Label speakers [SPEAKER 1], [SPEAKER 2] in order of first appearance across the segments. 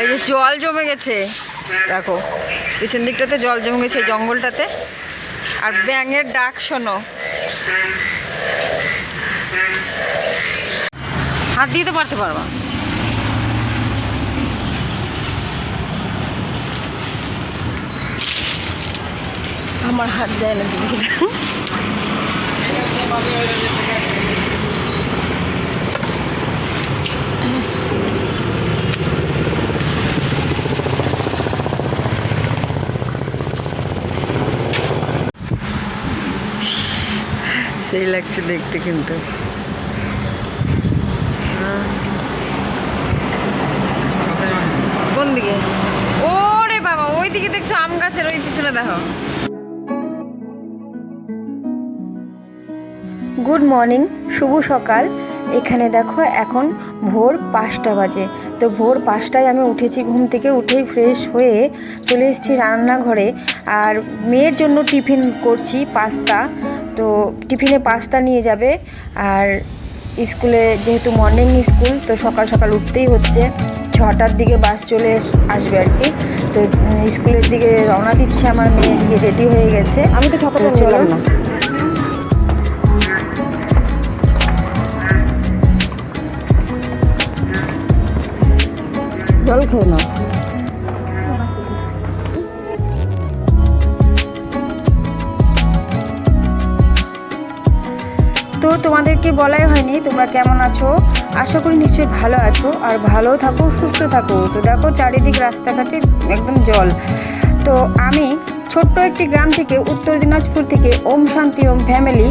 [SPEAKER 1] এই যে জল জমে গেছে, দেখো, পিছন দিকটাতে জল জমে গেছে জঙ্গলটাতে। আর ব্যাঙের ডাক শোনো। হাত দিয়ে তো পারতে পারবা? আমার হাত যায় না দিদি সেই লাগছে দেখতে কিন্তু। কোন দিকে? ওরে বাবা ওই দিকে দেখছ আম গাছের ওই পিছনে দেখো।
[SPEAKER 2] গুড মর্নিং শুভ সকাল। এখানে দেখো এখন ভোর পাঁচটা বাজে। তো ভোর পাঁচটায় আমি উঠেছি ঘুম থেকে উঠেই ফ্রেশ হয়ে চলে এসেছি রান্নাঘরে। আর মেয়ের জন্য টিফিন করছি পাস্তা। তো টিফিনে পাস্তা নিয়ে যাবে। আর স্কুলে যেহেতু মর্নিং স্কুল তো সকাল সকাল উঠতেই হচ্ছে। ছটার দিকে বাস চলে আসবে আর কি। তো স্কুলের দিকে রওনা দিচ্ছে আমার মেয়ে দিকে রেডি হয়ে গেছে। আমি তো সকালে চলাম না।
[SPEAKER 1] জল খেয়ে নাও।
[SPEAKER 2] তো তোমাদেরকে বলাই হয়নি, তোমরা কেমন আছো? আশা করি নিশ্চয়ই ভালো আছো, আর ভালো থাকো, সুস্থ থাকো। তো দেখো চারিদিক রাস্তাঘাটে একদম জল। তো আমি ছোট্ট একটি গ্রাম থেকে, উত্তর দিনাজপুর থেকে ওম শান্তি ওম ফ্যামিলি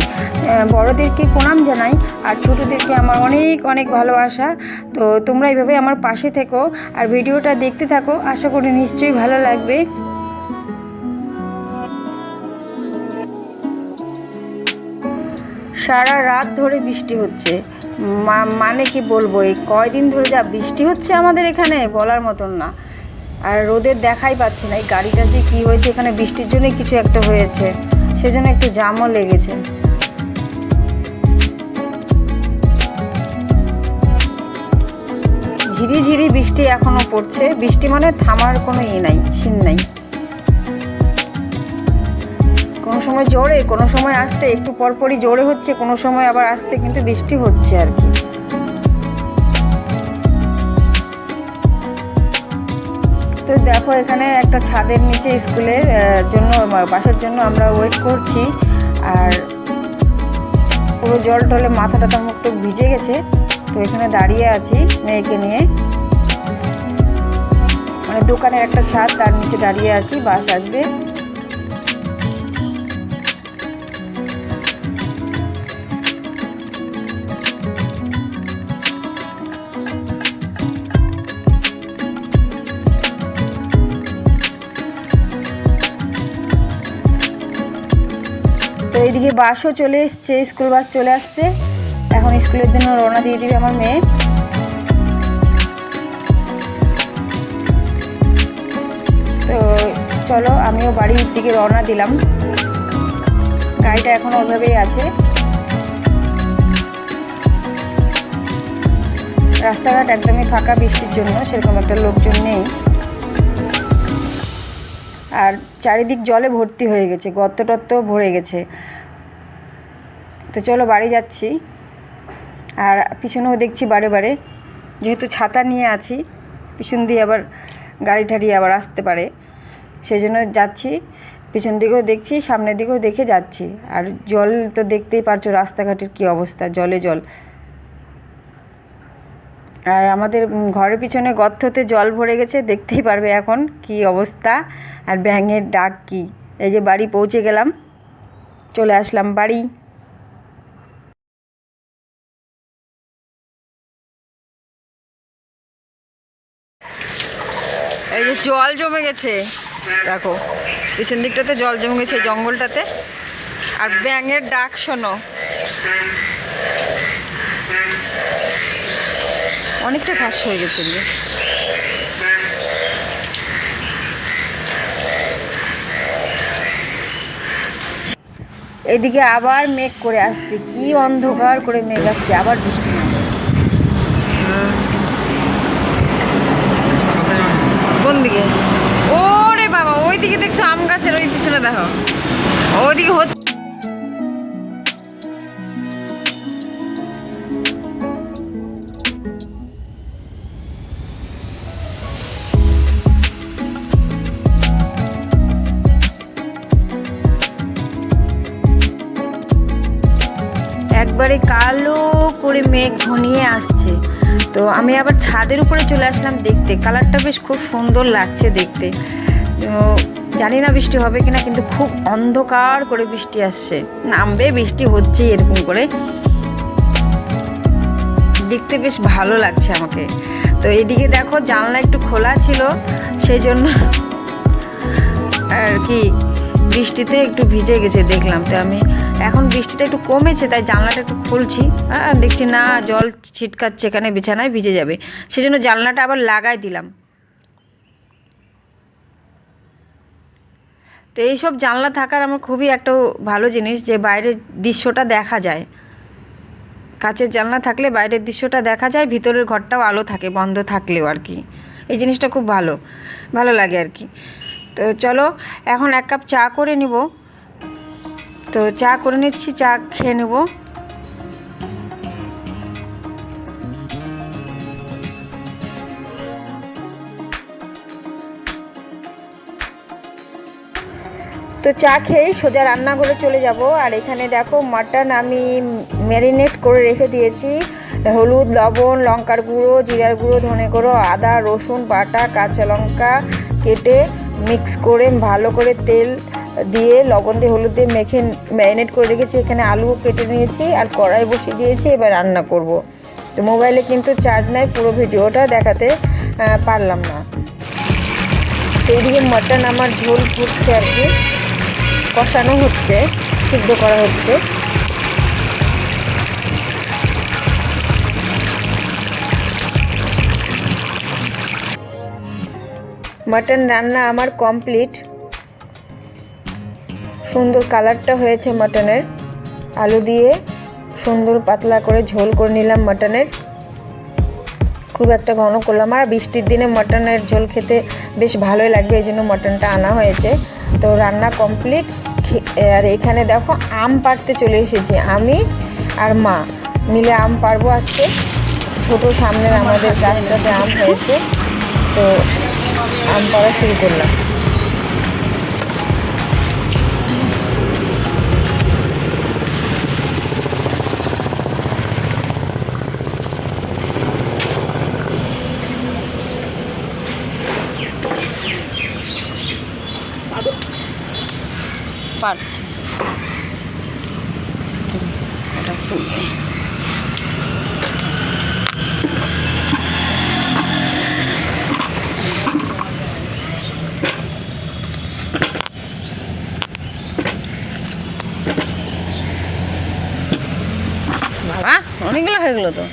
[SPEAKER 2] বড়োদেরকে প্রণাম জানাই, আর ছোটোদেরকে আমার অনেক অনেক ভালোবাসা। তো তোমরা এইভাবে আমার পাশে থেকো, আর ভিডিওটা দেখতে থাকো, আশা করি নিশ্চয়ই ভালো লাগবে। সারা রাত ধরে বৃষ্টি হচ্ছে। মানে কি বলব, এই কয়দিন ধরে যা বৃষ্টি হচ্ছে আমাদের এখানে বলার মতন না। আর রোদের দেখাই পাচ্ছি না, এই গাড়িটা যে কী হয়েছে এখানে বৃষ্টির জন্যই কিছু একটা হয়েছে, সেজন্য একটু জামও লেগেছে। ঝিরি ঝিরি বৃষ্টি এখনও পড়ছে, বৃষ্টি মানে থামার কোনো ই নাই, সিন নাই। সময় জোরে, কোনো সময় আসতে একটু পরপরই জোরে হচ্ছে, কোনো সময় আবার আসতে কিন্তু বৃষ্টি হচ্ছে আর কি। তো দেখো এখানে একটা ছাদের নিচে স্কুলের জন্য, বাসার জন্য আমরা ওয়েট করছি। আর পুরো জল টলে মাথা টাথা মুখ ভিজে গেছে, তো এখানে দাঁড়িয়ে আছি মেয়েকে নিয়ে। মানে দোকানের একটা ছাদ, তার নিচে দাঁড়িয়ে আছি, বাস আসবে। এইদিকে বাসও চলে এসছে, স্কুল বাস চলে আসছে। এখন স্কুলের জন্য রওনা দিয়ে দিবে আমার মেয়ে। তো চলো, আমিও বাড়ির দিকে রওনা দিলাম। গাড়িটা এখনও ওইভাবেই আছে। রাস্তাঘাট একদমই ফাঁকা বৃষ্টির জন্য, সেরকম একটা লোকজন নেই। আর চারিদিক জলে ভর্তি হয়ে গেছে, গর্ত টত্ত ভরে গেছে। তো চলো বাড়ি যাচ্ছি। আর পিছনেও দেখছি বারে বারে। যেহেতু ছাতা নিয়ে আছি, পিছন দিয়ে আবার গাড়ি ঠাড়ি আবার আসতে পারে। সেই জন্য যাচ্ছি। পিছন দিকেও দেখছি, সামনের দিকেও দেখে যাচ্ছি। আর জল তো দেখতেই পারছ রাস্তাঘাটের কী অবস্থা, জলে জল। আর আমাদের ঘরের পিছনে গর্ততে জল ভরে গেছে, দেখতেই পারবে এখন কি অবস্থা। আর ব্যাঙের ডাক কি? এই যে বাড়ি পৌঁছে গেলাম। চলে আসলাম বাড়ি।
[SPEAKER 1] জল জমে গেছে। দেখো, পিছন দিকটাতে জল জমে গেছে জঙ্গলটাতে। আর ব্যাঙের ডাক শোনো। অনেকটা ঘাস হয়ে গেছে এদিকে।
[SPEAKER 2] আবার মেঘ করে আসছে। কি অন্ধকার করে মেঘ আসছে। আবার বৃষ্টি নামবে।
[SPEAKER 1] ওদিকে हो
[SPEAKER 2] একবারে কালো করে মেঘ ঘনিয়ে আসছে। তো আমি আবার ছাদের উপরে চলে আসলাম দেখতে। কালারটা বেশ খুব সুন্দর লাগছে দেখতে। তো জানি না বৃষ্টি হবে কিনা, কিন্তু খুব অন্ধকার করে বৃষ্টি আসছে। নামবে, বৃষ্টি হচ্ছে এরকম করে। দেখতে বেশ ভালো লাগছে আমাকে। তো এদিকে দেখো, জানলা একটু খোলা ছিল, সেই জন্য আর কি বৃষ্টিতে একটু ভিজে গেছে দেখলাম। তো আমি, এখন বৃষ্টিটা একটু কমেছে, তাই জানলাটা একটু খুলছি। হ্যাঁ দেখছি না, জল ছিটকাচ্ছে, এখানে বিছানায় ভিজে যাবে। সেই জন্য জানলাটা আবার লাগাই দিলাম। তো এইসব জানলা থাকার আমার খুবই একটা ভালো জিনিস যে বাইরের দৃশ্যটা দেখা যায়। কাচের জানলা থাকলে বাইরের দৃশ্যটা দেখা যায়, ভিতরের ঘরটাও আলো থাকে, বন্ধ থাকলেও আর কি। এই জিনিসটা খুব ভালো ভালো লাগে আর কি। তো চলো, এখন এক কাপ চা করে নিব। তো চা করে নিচ্ছি, চা খেয়ে নেব। তো চা খেয়ে সোজা রান্নাঘরে চলে যাব। আর এখানে দেখো মাটন আমি ম্যারিনেট করে রেখে দিয়েছি। হলুদ, লবণ, লঙ্কার গুঁড়ো, জিরার গুঁড়ো, ধনে গুঁড়ো, আদা, রসুন, বাটা, কাঁচা লঙ্কা কেটে মিক্স করে ভালো করে তেল দিয়ে লবণ দিয়ে হলুদ দিয়ে মেখে ম্যারিনেট করে রেখেছি। এখানে আলুও কেটে নিয়েছি আর কড়াই বসিয়ে দিয়েছি। এবার রান্না করব। তো মোবাইলে কিন্তু চার্জ নাই, পুরো ভিডিওটা দেখাতে পারলাম না। তো এইদিকে মটন আমার ঝোল ফুটছে আর কি। কষানো হচ্ছে, সিদ্ধ করা হচ্ছে। মাটন রান্না আমার কমপ্লিট। সুন্দর কালারটা হয়েছে মাটনের। আলু দিয়ে সুন্দর পাতলা করে ঝোল করে নিলাম মাটনের। খুব একটা ঘন করলাম আর বৃষ্টির দিনে মটনের ঝোল খেতে বেশ ভালোই লাগবে, এই জন্য মটনটা আনা হয়েছে। তো রান্না কমপ্লিট। আর এখানে দেখো আম পাড়তে চলে এসেছি আমি আর মা। মিলে আম পারব আজকে। ছোট সামনের আমাদের গাছটাতে আম হয়েছে। তো আম পাড়া শুরু করলাম।
[SPEAKER 1] গেলো তো।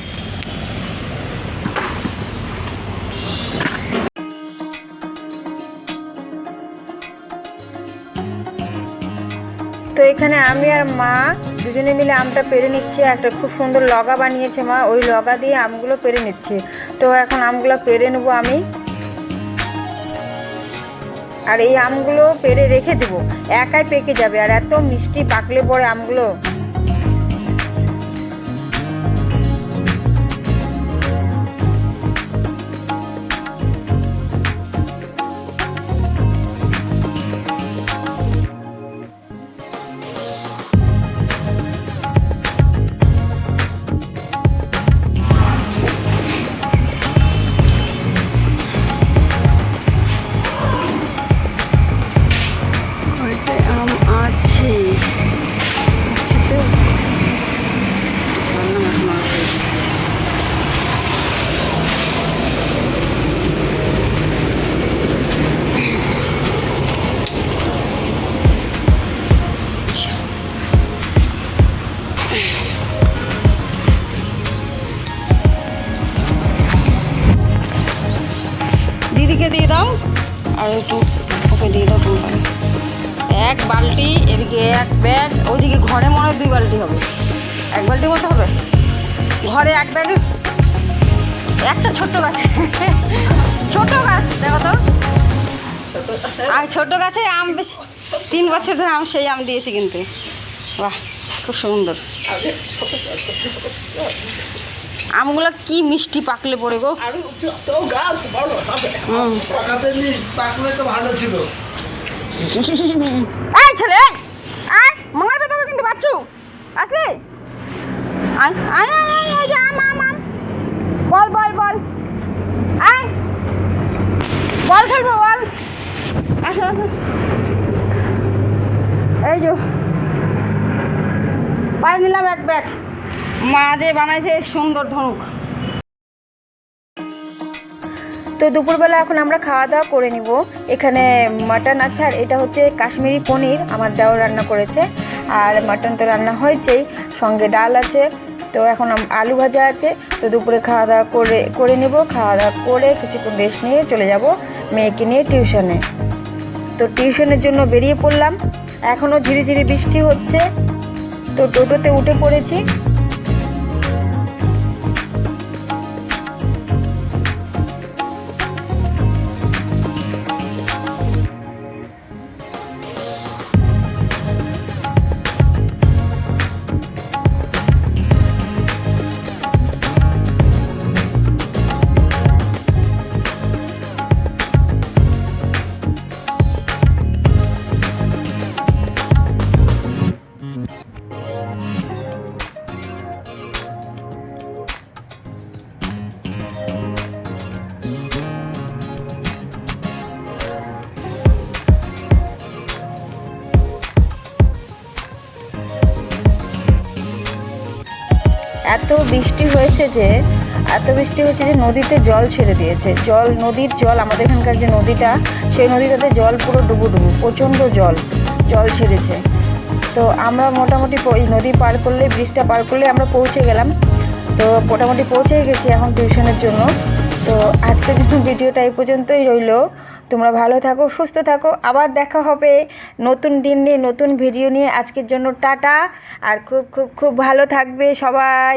[SPEAKER 2] তো এখানে আমি আর মা দুজনে মিলে আমটা পেরে নিচ্ছি। একটা খুব সুন্দর লগা বানিয়েছে মা। ওই লগা দিয়ে আমগুলো পেরে নিচ্ছি। তো এখন আমগুলো পেরে নেব আমি। আর এই আমগুলো পেরে রেখে দেবো। একাই পেকে যাবে। আর এত মিষ্টি পাকলে পরে আমগুলো।
[SPEAKER 1] এক বালতি, এদিকে এক ব্যাগ, ওইদিকে ঘরে মনে দুই বালতি হবে। এক বালতি মতো হবে? ঘরে এক ব্যাগ? একটা ছোট্ট গাছ। ছোট গাছ, দেখো তো। আর ছোট গাছে আম বেশ, তিন বছর ধরে আম, সেই আম দিয়েছি কিন্তু। বাহ, খুব সুন্দর। আমগুলো কি মিষ্টি পাকলে পড়ে গো?
[SPEAKER 3] আরও গাছ বড় হবে।
[SPEAKER 1] হুম।
[SPEAKER 3] পাকাতে নি- পাকলে তো ভালো
[SPEAKER 1] এই ছেলে আয় মারবে তোকে কিন্তু বাচ্চু। আসলে? আয় আয় আয় আয় আয় যে আম আম আম। বল বল বল। আয়। বল খেলব বল। আসো আসো। এই যো। পাই নিলাম এক ব্যাগ। মা যে বানাইছে সুন্দর ধনুক।
[SPEAKER 2] তো দুপুরবেলা এখন আমরা খাওয়া দাওয়া করে নিব। এখানে মাটন আছে, আর এটা হচ্ছে কাশ্মীরি পনির, আমার দেওয়া রান্না করেছে। আর মাটন তো রান্না হয়েছেই, সঙ্গে ডাল আছে। তো এখন আলু ভাজা আছে, তো দুপুরে খাওয়া দাওয়া করে করে নেব। খাওয়া দাওয়া করে কিছুক্ষণ রেস্ট নিয়ে চলে যাব মেয়েকে নিয়ে টিউশনে তো টিউশনের জন্য বেরিয়ে পড়লাম। এখনও ঝিরিঝিরি বৃষ্টি হচ্ছে। তো টোটোতে উঠে পড়েছি। এত বৃষ্টি হয়েছে যে, এত বৃষ্টি হয়েছে যে নদীতে জল ছেড়ে দিয়েছে। জল, নদীর জল, আমাদের এখানকার যে নদীটা, সেই নদীটাতে জল পুরো ডুবু ডুবু প্রচণ্ড জল জল ছেড়েছে। তো আমরা মোটামুটি এই নদী পার করলে, ব্রিজটা পার করলে আমরা পৌঁছে গেলাম। তো মোটামুটি পৌঁছেই গেছি এখন টিউশনের জন্য। তো আজকের জন্য ভিডিওটা এই পর্যন্তই রইল। তোমরা ভালো থাকো, সুস্থ থাকো। আবার দেখা হবে নতুন দিন নিয়ে, নতুন ভিডিও নিয়ে। আজকের জন্য টাটা, আর খুব খুব খুব ভালো থাকবে সবাই।